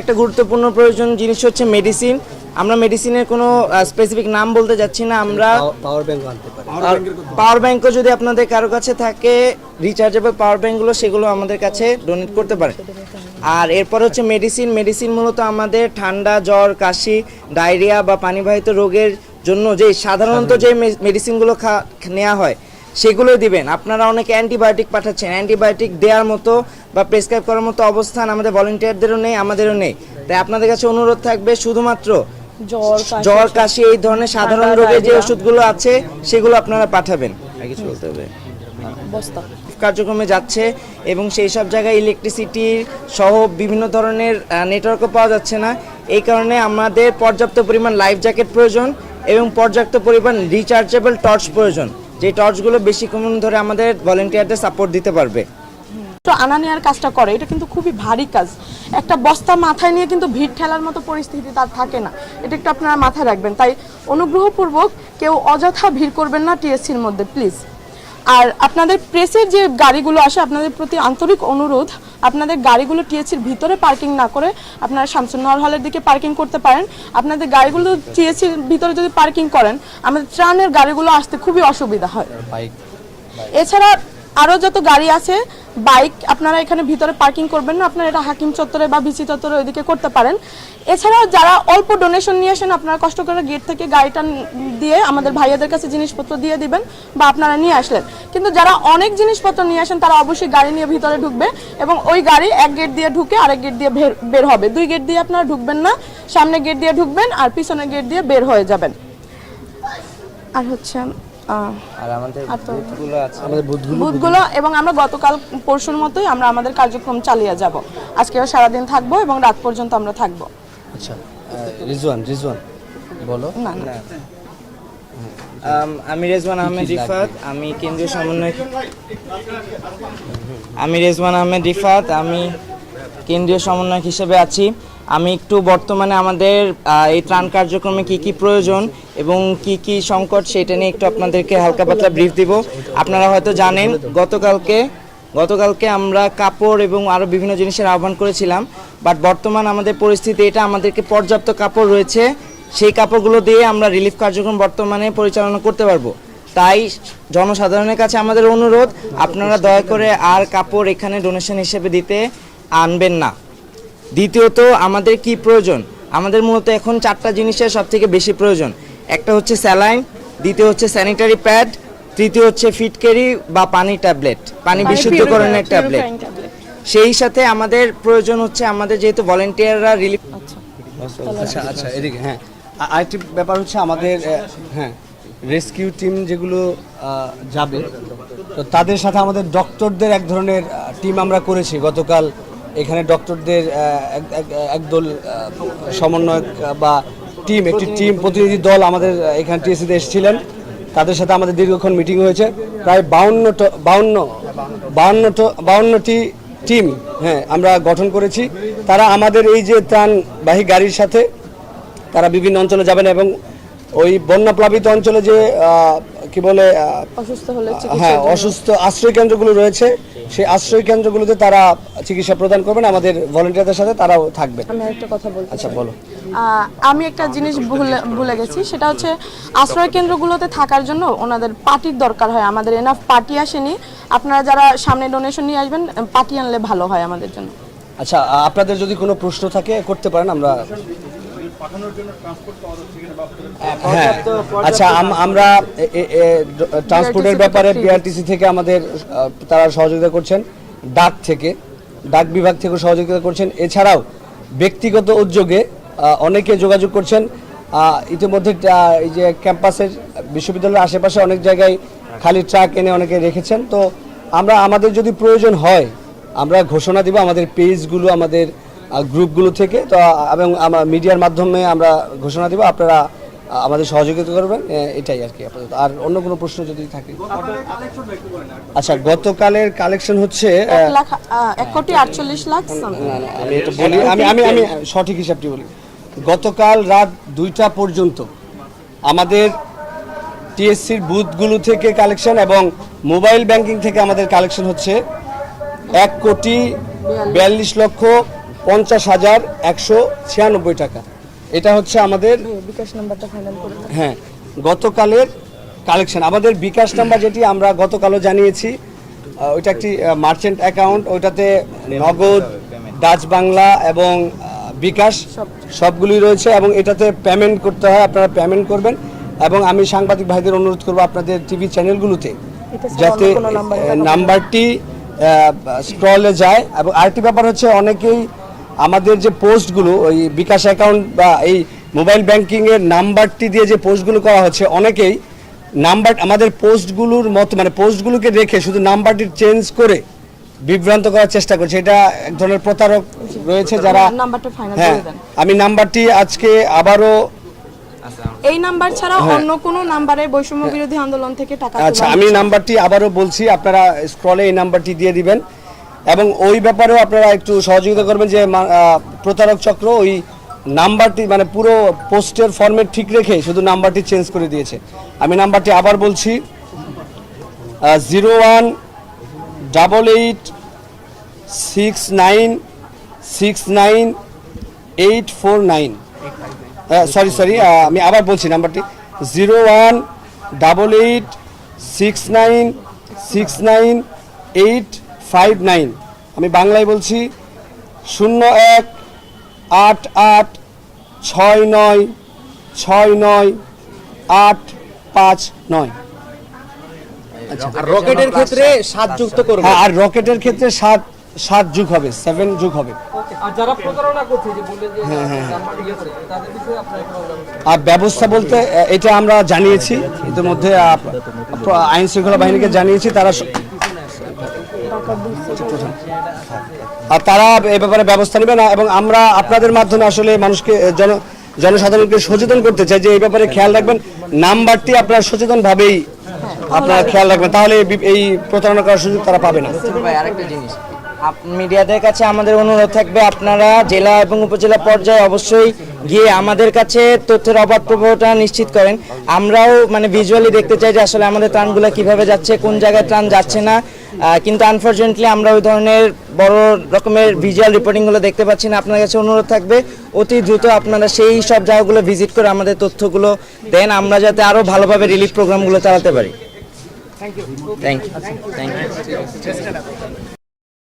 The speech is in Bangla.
একটা গুরুত্বপূর্ণ প্রয়োজন জিনিস হচ্ছে মেডিসিন আমরা মেডিসিনের কোনো স্পেসিফিক নাম বলতে যাচ্ছি না আমরা পাওয়ার ব্যাংক আনতে পারি। পাওয়ার ব্যাংকও যদি আপনাদের কারও কাছে থাকে রিচার্জেবল পাওয়ার ব্যাংকগুলো সেগুলো আমাদের কাছে ডোনেট করতে পারে। আর এরপর হচ্ছে মেডিসিন মেডিসিন মূলত আমাদের ঠান্ডা জ্বর কাশি ডায়রিয়া বা পানিবাহিত রোগের জন্য যে সাধারণত যে মেডিসিনগুলো খা নেওয়া হয় সেগুলো দিবেন। আপনারা অনেকে অ্যান্টিবায়োটিক পাঠাচ্ছেন। অ্যান্টিবায়োটিক দেওয়ার মতো বা প্রেসক্রাইব করার মতো অবস্থান আমাদের ভলেন্টিয়ারদেরও নেই আমাদেরও নেই। তাই আপনাদের কাছে অনুরোধ থাকবে শুধুমাত্র জ্বর কাশি, এই ধরনের সাধারণ রোগের যে ওষুধগুলো আছে সেগুলো আপনারা পাঠাবেন। আগে চলতে হবে? কার্যক্রমে যাচ্ছে এবং সেই সব জায়গায় ইলেকট্রিসিটি সহ বিভিন্ন ধরনের নেটওয়ার্কও পাওয়া যাচ্ছে না। এই কারণে আমাদের পর্যাপ্ত পরিমাণ লাইফ জ্যাকেট প্রয়োজন এবং পর্যাপ্ত পরিমাণ রিচার্জেবল টর্চ প্রয়োজন। যে টর্চগুলো বেশিক্ষণ ধরে আমাদের ভলেন্টিয়ারদের সাপোর্ট দিতে পারবে। তো আনা নেওয়ার কাজটা করে এটা কিন্তু খুবই ভারী কাজ। একটা বস্তা মাথায় নিয়ে কিন্তু ভিড় ঠেলার মতো পরিস্থিতি তার থাকে না। এটা একটু আপনারা মাথায় রাখবেন। তাই অনুগ্রহপূর্বক কেউ অযথা ভিড় করবেন না টিএসসির মধ্যে প্লিজ। আর আপনাদের প্রেসের যে গাড়িগুলো আসে আপনাদের প্রতি আন্তরিক অনুরোধ আপনাদের গাড়িগুলো টিএসসির ভিতরে পার্কিং না করে আপনারা শামসুন্নহর হলের দিকে পার্কিং করতে পারেন। আপনাদের গাড়িগুলো টিএসসির ভিতরে যদি পার্কিং করেন আমাদের ট্রানের গাড়িগুলো আসতে খুবই অসুবিধা হয়। এছাড়া আরও যত গাড়ি আছে, বাইক আপনারা এখানে ভিতরে পার্কিং করবেন না, আপনারা এটা হাকিম চত্বরে বা বিসি চত্বরে ওইদিকে করতে পারেন। এছাড়াও যারা অল্প ডোনেশন নিয়ে আসেন, আপনারা কষ্ট করে গেট থেকে গাড়িটা দিয়ে আমাদের ভাইয়াদের কাছে জিনিসপত্র দিয়ে দিবেন বা আপনারা নিয়ে আসলেন। কিন্তু যারা অনেক জিনিসপত্র নিয়ে আসেন, তারা অবশ্যই গাড়ি নিয়ে ভিতরে ঢুকবে এবং ওই গাড়ি এক গেট দিয়ে ঢুকে আরেক গেট দিয়ে বের- হবে। দুই গেট দিয়ে আপনারা ঢুকবেন না, সামনে গেট দিয়ে ঢুকবেন আর পিছনের গেট দিয়ে বের হয়ে যাবেন। আর হচ্ছে আর আমাদের বুথগুলো আছে আমাদের বুথগুলো বুথগুলো। এবং আমরা গতকাল পরশুর মতোই আমরা আমাদের কার্যক্রম চালিয়ে যাব। আজকেও সারাদিন থাকব এবং রাত পর্যন্ত আমরা থাকব। আচ্ছা রিজওয়ান রিজওয়ান বলো। না না। আমি রেজওয়ান আহমেদ রিফাত আমি কেন্দ্রীয় সমন্বয় আমি রেজওয়ান আহমেদ রিফাত আমি কেন্দ্রীয় সমন্বয়ক হিসেবে আছি। আমি একটু বর্তমানে আমাদের এই ত্রাণ কার্যক্রমে কি কি প্রয়োজন এবং কি কি সংকট সেটা নিয়ে একটু আপনাদেরকে হালকা পাতলা ব্রিফ দিব। আপনারা হয়তো জানেন, গতকালকে গতকালকে আমরা কাপড় এবং আরও বিভিন্ন জিনিসের আহ্বান করেছিলাম বাট বর্তমান আমাদের পরিস্থিতি এটা, আমাদেরকে পর্যাপ্ত কাপড় রয়েছে, সেই কাপড়গুলো দিয়ে আমরা রিলিফ কার্যক্রম বর্তমানে পরিচালনা করতে পারব। তাই জনসাধারণের কাছে আমাদের অনুরোধ, আপনারা দয়া করে আর কাপড় এখানে ডোনেশন হিসেবে দিতে আনবেন না। দ্বিতীয়ত আমাদের কি প্রয়োজন? আমাদের মূলত এখন চারটা জিনিসের সব থেকে বেশি প্রয়োজন। একটা হচ্ছে স্যালাইন দ্বিতীয় হচ্ছে স্যানিটারি প্যাড তৃতীয় হচ্ছে ফিটকেরি বা পানি ট্যাবলেট পানি বিশুদ্ধকরণের ট্যাবলেট। সেই সাথে আমাদের প্রয়োজন হচ্ছে আমাদের যেহেতু ভলেন্টিয়াররা রিলিফ আচ্ছা। আচ্ছা এদিকে হ্যাঁ। আরেকটি ব্যাপার হচ্ছে আমাদের হ্যাঁ রেস্কিউ টিম যেগুলো যাবে তো তাদের সাথে আমাদের ডক্টরদের এক ধরনের টিম আমরা করেছি গতকাল এখানে ডক্টরদের একদল সমন্বয়ক বা টিম, একটি টিম প্রতিনিধি দল আমাদের এখানে টিএসিতে এসেছিলেন। তাদের সাথে আমাদের দীর্ঘক্ষণ মিটিং হয়েছে। প্রায় বাউন্ন বাউন্ন বাউন্ন বাউন্নটি টিম হ্যাঁ আমরা গঠন করেছি। তারা আমাদের এই যে ত্রাণবাহী গাড়ির সাথে তারা বিভিন্ন অঞ্চলে যাবেন এবং ওই বন্যাপ্লাবিত অঞ্চলে যে কি বলে অসুস্থ হলে হ্যাঁ অসুস্থ আশ্রয় কেন্দ্রগুলো রয়েছে। সেই আশ্রয় কেন্দ্রগুলোতে তারা চিকিৎসা প্রদান করবেন আমাদের ভলেন্টিয়ারদের সাথে তারাও থাকবেন। আমি একটা কথা বলতে আচ্ছা বলো। আমি একটা জিনিস ভুলে ভুলে গেছি সেটা হচ্ছে আশ্রয় কেন্দ্রগুলোতে থাকার জন্য ওনাদের পার্টির দরকার হয়। আমাদের এনাফ পার্টি আসেনি। আপনারা যারা সামনে ডোনেশন নিয়ে আসবেন পার্টি আনলে ভালো হয় আমাদের জন্য। আচ্ছা আপনাদের যদি কোনো প্রশ্ন থাকে করতে পারেন আমরা আচ্ছা আম- আমরা ট্রান্সপোর্টের ব্যাপারে বিআরটিসি থেকে আমাদের তারা সহযোগিতা করছেন ডাক থেকে ডাক বিভাগ থেকে সহযোগিতা করছেন। এছাড়াও ব্যক্তিগত উদ্যোগে অনেকে যোগাযোগ করছেন। ইতিমধ্যে এই যে ক্যাম্পাসের বিশ্ববিদ্যালয়ের আশেপাশে অনেক জায়গায় খালি ট্রাক এনে অনেকে রেখেছেন। তো আমরা আমাদের যদি প্রয়োজন হয় আমরা ঘোষণা দিব আমাদের পেজগুলো আমাদের গ্রুপগুলো থেকে তো এবং আমার মিডিয়ার মাধ্যমে আমরা ঘোষণা দিব আপনারা আমাদের সহযোগিতা করবেন এটাই আর কি আপাতত। আর অন্য কোনো প্রশ্ন যদি থাকে? আচ্ছা গতকালের কালেকশন হচ্ছে আমি এটা বলি আমি আমি আমি সঠিক হিসাবটি বলি। গতকাল রাত দুইটা পর্যন্ত আমাদের টিএসসির বুথগুলো থেকে কালেকশন এবং মোবাইল ব্যাংকিং থেকে আমাদের কালেকশন হচ্ছে এক কোটি বিয়াল্লিশ লক্ষ পঞ্চাশ হাজার একশো ছিয়ানব্বই টাকা। এটা হচ্ছে আমাদের বিকাশ নাম্বারটা ফাইনাল করে হ্যাঁ গতকালের কালেকশন আমাদের বিকাশ নাম্বার যেটি আমরা গতকালও জানিয়েছি। ওইটা একটি মার্চেন্ট অ্যাকাউন্ট ওইটাতে নগদ ডাচ বাংলা এবং বিকাশ সবগুলি রয়েছে এবং এটাতে পেমেন্ট করতে হয় আপনারা পেমেন্ট করবেন। এবং আমি সাংবাদিক ভাইদের অনুরোধ করব আপনাদের টিভি চ্যানেলগুলোতে যাতে। নাম্বারটি স্ক্রলে যায়। এবং আরেকটি ব্যাপার হচ্ছে অনেকেই আমাদের যে পোস্টগুলো ওই বিকাশ অ্যাকাউন্ট বা এই মোবাইল ব্যাংকিংয়ের নাম্বারটি দিয়ে যে পোস্টগুলো করা হচ্ছে অনেকেই নাম্বার আমাদের পোস্টগুলোর মতো মানে পোস্টগুলোকে রেখে শুধু নাম্বারটি চেঞ্জ করে বিভ্রান্ত করার চেষ্টা করছে। এটা এক ধরনের প্রতারক রয়েছে যারা নাম্বারটা হ্যাঁ আমি নাম্বারটি আজকে আবারও এই নাম্বার ছাড়া অন্য কোনো নাম্বারে বৈষম্য বিরোধী আন্দোলন থেকে টাকা আচ্ছা আমি নাম্বারটি আবারও বলছি আপনারা স্ক্রলে এই নাম্বারটি দিয়ে দিবেন। এবং ওই ব্যাপারেও আপনারা একটু সহযোগিতা করবেন যে প্রতারক চক্র ওই নাম্বারটি মানে পুরো পোস্টের ফর্মেট ঠিক রেখে শুধু নাম্বারটি চেঞ্জ করে দিয়েছে। আমি নাম্বারটি আবার বলছি zero one double eight six nine six nine eight four nine. Sorry sorry আমি আবার বলছি নাম্বারটি। Zero one double eight six nine six nine eight five nine আমি বাংলায় বলছি শূন্য এক আট আট ছয় নয় ছয় নয় আট পাঁচ নয়। আর রকেটের ক্ষেত্রে সাত যুক্ত করবে। হ্যাঁ আর রকেটের ক্ষেত্রে সাত সাত যুগ হবে সেভেন যুগ হবে। আর যারা প্রতারণা করছে যে বললেন যে নাম্বার করে তাদের বিষয়ে আপনার কোনো ব্যবস্থা আর ব্যবস্থা বলতে এটা আমরা জানিয়েছি ইতিমধ্যে আইন শৃঙ্খলা বাহিনীকে জানিয়েছি তারা আর তারা এ ব্যাপারে ব্যবস্থা নেবে না, এবং আমরা আপনাদের মাধ্যমে আসলে মানুষকে জন, জনসাধারণকে সচেতন করতে চাই যে এই ব্যাপারে খেয়াল রাখবেন। নাম্বারটি আপনারা সচেতনভাবেই আপনারা খেয়াল রাখবেন, তাহলে এই প্রতারণা করার সুযোগ তারা পাবে না। মিডিয়াদের কাছে আমাদের অনুরোধ থাকবে, আপনারা জেলা এবং উপজেলা পর্যায়ে অবশ্যই গিয়ে আমাদের কাছে তথ্যের অবাধ প্রবাহটা নিশ্চিত করেন। আমরাও মানে ভিজুয়ালি দেখতে চাই যে আসলে আমাদের ত্রাণগুলো কীভাবে যাচ্ছে, কোন জায়গায় ত্রাণ যাচ্ছে না। কিন্তু আনফর্চুনেটলি আমরা ওই ধরনের বড় রকমের ভিজুয়াল রিপোর্টিংগুলো দেখতে পাচ্ছি না। আপনার কাছে অনুরোধ থাকবে অতি দ্রুত আপনারা সেই সব জায়গাগুলো ভিজিট করে আমাদের তথ্যগুলো দেন আমরা যাতে আরও ভালোভাবে রিলিফ প্রোগ্রামগুলো চালাতে পারি। Thank you thank you thank you